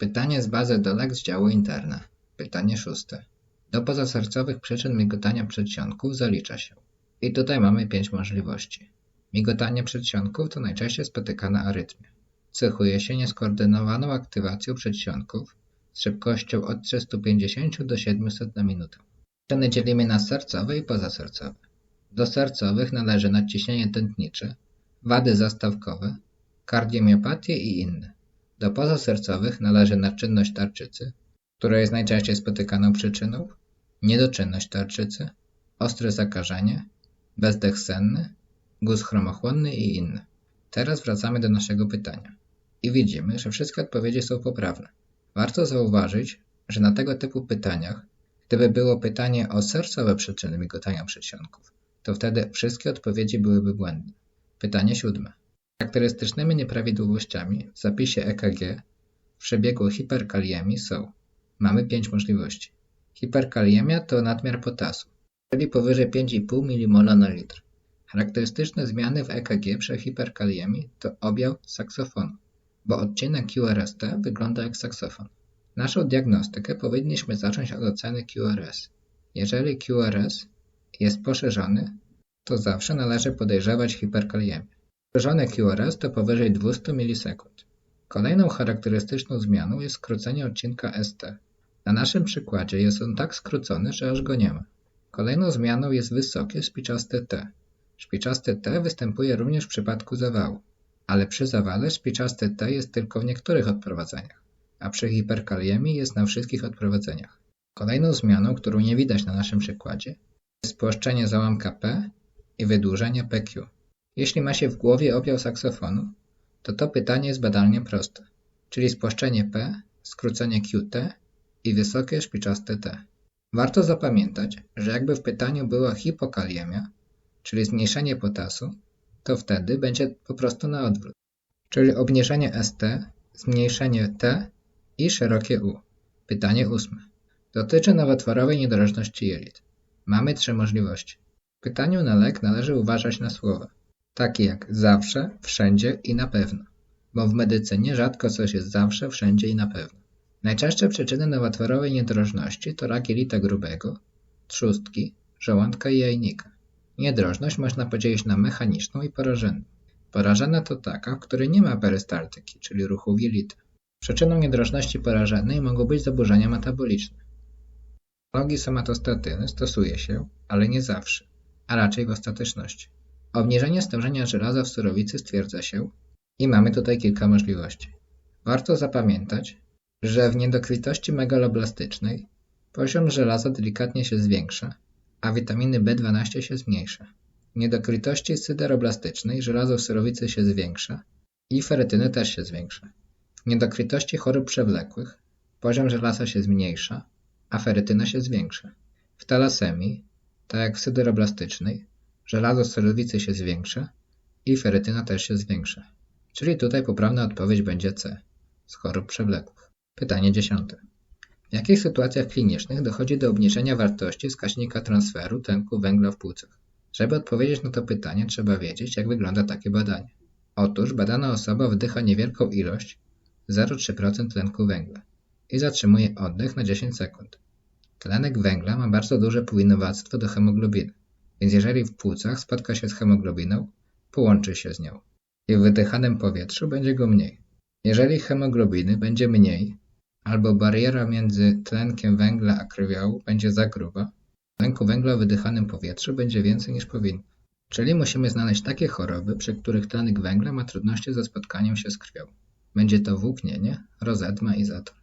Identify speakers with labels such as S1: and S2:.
S1: Pytanie z bazy dolek z działu interne. Pytanie szóste. Do pozasercowych przyczyn migotania przedsionków zalicza się. I tutaj mamy pięć możliwości. Migotanie przedsionków to najczęściej spotykana arytmia. Cechuje się nieskoordynowaną aktywacją przedsionków z szybkością od 350 do 700 na minutę. Przyczyny dzielimy na sercowe i pozasercowe. Do sercowych należy nadciśnienie tętnicze, wady zastawkowe, kardiomiopatie i inne. Do pozasercowych należy nadczynność tarczycy, która jest najczęściej spotykaną przyczyną, niedoczynność tarczycy, ostre zakażenie, bezdech senny, guz chromochłonny i inne. Teraz wracamy do naszego pytania. I widzimy, że wszystkie odpowiedzi są poprawne. Warto zauważyć, że na tego typu pytaniach, gdyby było pytanie o sercowe przyczyny migotania przedsionków, to wtedy wszystkie odpowiedzi byłyby błędne. Pytanie siódme. Charakterystycznymi nieprawidłowościami w zapisie EKG w przebiegu hiperkaliemii są Mamy pięć możliwości. Hiperkaliemia to nadmiar potasu, czyli powyżej 5,5 mmol na litr. Charakterystyczne zmiany w EKG przy hiperkaliemii to objaw saksofonu, bo odcinek QRST wygląda jak saksofon. Naszą diagnostykę powinniśmy zacząć od oceny QRS. Jeżeli QRS jest poszerzony, to zawsze należy podejrzewać hiperkaliemię. Poszerzone QRS to powyżej 200 milisekund. Kolejną charakterystyczną zmianą jest skrócenie odcinka ST. Na naszym przykładzie jest on tak skrócony, że aż go nie ma. Kolejną zmianą jest wysokie szpiczaste T. Szpiczaste T występuje również w przypadku zawału, ale przy zawale szpiczaste T jest tylko w niektórych odprowadzeniach, a przy hiperkaliemii jest na wszystkich odprowadzeniach. Kolejną zmianą, którą nie widać na naszym przykładzie, jest spłaszczenie załamka P i wydłużenie PQ. Jeśli ma się w głowie objaw saksofonu, to to pytanie jest badalnie proste, czyli spłaszczenie P, skrócenie QT i wysokie szpiczaste T. Warto zapamiętać, że jakby w pytaniu była hipokaliemia, czyli zmniejszenie potasu, to wtedy będzie po prostu na odwrót, czyli obniżenie ST, zmniejszenie T i szerokie U. Pytanie ósme. Dotyczy nowotworowej niedorożności jelit. Mamy trzy możliwości. W pytaniu na lek należy uważać na słowa, takie jak zawsze, wszędzie i na pewno, bo w medycynie rzadko coś jest zawsze, wszędzie i na pewno. Najczęstsze przyczyny nowotworowej niedrożności to rak jelita grubego, trzustki, żołądka i jajnika. Niedrożność można podzielić na mechaniczną i porażenną. Porażena to taka, w której nie ma perystaltyki, czyli ruchu jelita. Przyczyną niedrożności porażennej mogą być zaburzenia metaboliczne. Patologii somatostatyny stosuje się, ale nie zawsze, a raczej w ostateczności. Obniżenie stężenia żelaza w surowicy stwierdza się i mamy tutaj kilka możliwości. Warto zapamiętać, że w niedokrwitości megaloblastycznej poziom żelaza delikatnie się zwiększa, a witaminy B12 się zmniejsza. W niedokrwitości syderoblastycznej żelazo w surowicy się zwiększa i ferytyny też się zwiększa. W niedokrwitości chorób przewlekłych poziom żelaza się zmniejsza, a ferytyna się zwiększa. W talasemii, tak jak w syderoblastycznej, żelazo w surowicy się zwiększa i ferytyna też się zwiększa. Czyli tutaj poprawna odpowiedź będzie C z chorób przewlekłych. Pytanie dziesiąte. W jakich sytuacjach klinicznych dochodzi do obniżenia wartości wskaźnika transferu tlenku węgla w płucach? Żeby odpowiedzieć na to pytanie, trzeba wiedzieć, jak wygląda takie badanie. Otóż badana osoba wdycha niewielką ilość 0,3% tlenku węgla i zatrzymuje oddech na 10 sekund. Tlenek węgla ma bardzo duże powinowactwo do hemoglobiny, więc jeżeli w płucach spotka się z hemoglobiną, połączy się z nią i w wydychanym powietrzu będzie go mniej. Jeżeli hemoglobiny będzie mniej, albo bariera między tlenkiem węgla a krwią będzie za gruba, tlenku węgla w wydychanym powietrzu będzie więcej niż powinno. Czyli musimy znaleźć takie choroby, przy których tlenek węgla ma trudności ze spotkaniem się z krwią. Będzie to włóknienie, rozedma i zator.